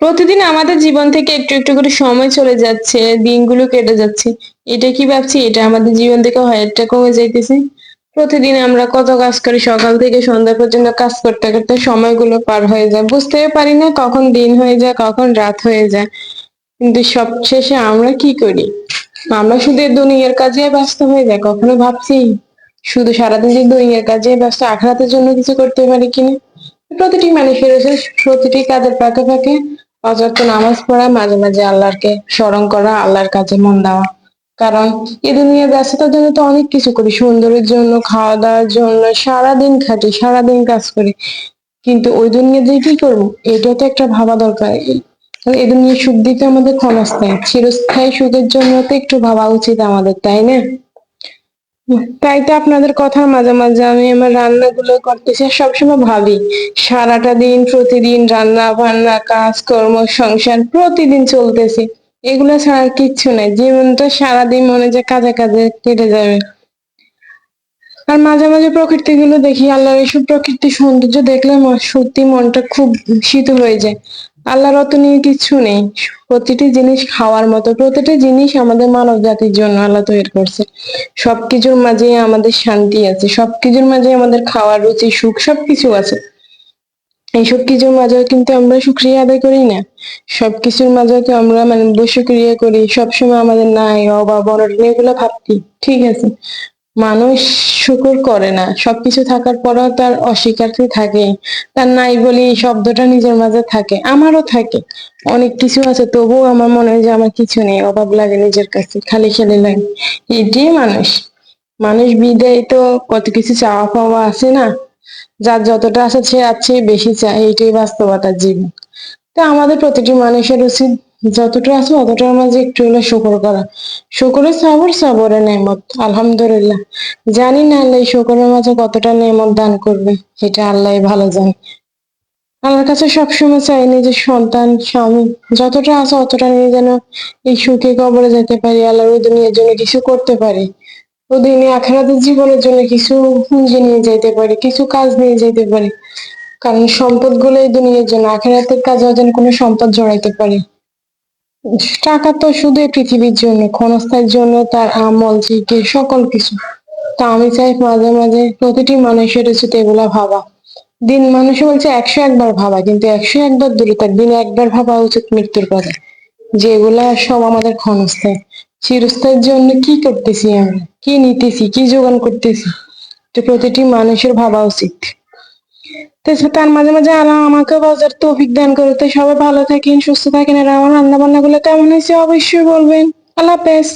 প্রতিদিন আমাদের জীবন থেকে একটু একটু করে সময় চলে যাচ্ছে, দিনগুলো কেটে যাচ্ছে। এটা কি ভাবছি? এটা আমাদের জীবন থেকে হায়ারটা কমে যাইতেছে। প্রতিদিন আমরা কত কাজ করি, সকাল থেকে সন্ধ্যা পর্যন্ত কাজ করতে করতে সময়গুলো পার হয়ে যায়। বুঝতে পারি না কখন দিন হয়ে যায়, কখন রাত হয়ে যায়। কিন্তু সবশেষে আমরা কি করি? আমরা শুধু দুনিয়ার কাজে ব্যস্ত হয়ে যায়, কখনো ভাবছি? শুধু সারাদিন যে দুনিয়ার কাজে ব্যস্ত, আখড়াতের জন্য কিছু করতে পারি কিনা? প্রতিটি মানুষের প্রতিটি কাজের ফাঁকে ফাঁকে অযথ নামাজ পড়া, মাঝে মাঝে আল্লাহকে স্মরণ করা, আল্লাহর কাছে মন দেওয়া। কারণ এই দুনিয়ার ব্যস্ততার জন্য তো অনেক কিছু করি, সুন্দরের জন্য, খাওয়া দাওয়ার জন্য, সারাদিন খাটি, সারাদিন কাজ করি। কিন্তু ওই দুনিয়া দিয়ে কি করব? এটা তো একটা ভাবা দরকার। এই দুনিয়া সুখ দিতে আমাদের ক্ষণস্থায়ী, চিরস্থায়ী সুখের জন্য তো একটু ভাবা উচিত আমাদের, তাই না? তাই তো আপনাদের কথা মাঝে মাঝে আমি আমার রান্নাগুলো করতেছি সবসময় ভাবি, সারাটা দিন প্রতিদিন রান্না বান্না কাজ কর্ম সংসার প্রতিদিন চলতেছে। এগুলো ছাড়া কিচ্ছু নাই জীবনটা সারাদিন মনে যে কাজে কাজে কেটে যাবে। আর মাঝে মাঝে প্রকৃতি গুলো দেখি, আল্লাহর এইসব প্রকৃতি সৌন্দর্য দেখলে সত্যি মনটা খুব শীতল হয়ে যায়। আল্লাহর অত নিয়ে কিচ্ছু নেই। প্রতিটি জিনিস খাওয়ার মতো, প্রতিটি জিনিস আমাদের মানব জাতির জন্য আল্লাহ তৈরি করছে। সবকিছুর মাঝে আমাদের শান্তি আছে, সবকিছুর মাঝে আমাদের খাওয়ার রুচি, সুখ, সবকিছু আছে। এইসব কিছুর মাঝেও কিন্তু আমরা শুক্রিয়া আদায় করি না। সবকিছুর মাঝেও তো আমরা মানে শুক্রিয়া করি? সবসময় আমাদের নাই, অভাব, অনটন, এগুলো ভাবছি ঠিক আছে। মানুষ শুকুর করে না। সবকিছু থাকার পরেও তার অস্বীকারই থাকে। তার নাই বলি শব্দটা নিজের মাঝে থাকে। আমারও থাকে। অনেক কিছু আছে, তবুও আমার মনে হয় যে আমার কিছু নেই। অভাব লাগে নিজের কাছে, খালি খালি লাগে। এটাই মানুষ। মানুষ বিদায় তো কত কিছু চাওয়া পাওয়া আছে না? যার যতটা আছে সে আছে, বেশি চায়। এইটাই বাস্তবতার জীবন। তা আমাদের প্রতিটি মানুষের উচিত যতটা আছে অতটার মাঝে একটু হলে শুকর করা। শুকরের সবর সবরে নেমত, আলহামদুলিল্লাহ। জানি না আল্লাহ শুকরের মাঝে কতটা নেমত দান করবে এটা আল্লাহ ভালো জানে। আল্লাহর কাছে সবসময় চাই নিজের সন্তান, স্বামী, যতটা আছে অতটা নিয়ে যেন এই সুখে কবরে যেতে পারি, আল্লাহর দুনিয়ার জন্য কিছু করতে পারি। ওদিনে আখেরাতের জীবনের জন্য কিছু পুঁজি নিয়ে যেতে পারি, কিছু কাজ নিয়ে যেতে পারি। কারণ সম্পদগুলো এই দুনিয়ার জন্য, আখেরাতের কাজেও যেন কোনো সম্পদ জড়াইতে পারি। টাকা তো শুধু পৃথিবীর জন্য, ক্ষণস্থায়ের জন্য তার আমল, জিজ্ঞেস, সকল কিছু। তা আমি চাই মাঝে মাঝে প্রতিটি মানুষের উচিত এগুলা ভাবা। দিন মানুষে বলছে একশো একবার ভাবা, কিন্তু একশো একবার দূরে থাক, দিনে একবার ভাবা উচিত মৃত্যুর কথা যে এগুলা সব আমাদের ক্ষণস্থায়ী। চিরস্থায়ীর জন্য কি করতেছি আমরা? কি নিতেছি? কি যোগান করতেছি? তো প্রতিটি মানুষের ভাবা উচিত। তার মাঝে মাঝে আল্লাহ আমাকে বাজার তৌফিক দান তো সবাই ভালো থাকেন, সুস্থ থাকেন, আর আমার রান্না বান্না গুলো কেমন হয়েছে অবশ্যই বলবেন। আল্লাহ হাফেজ।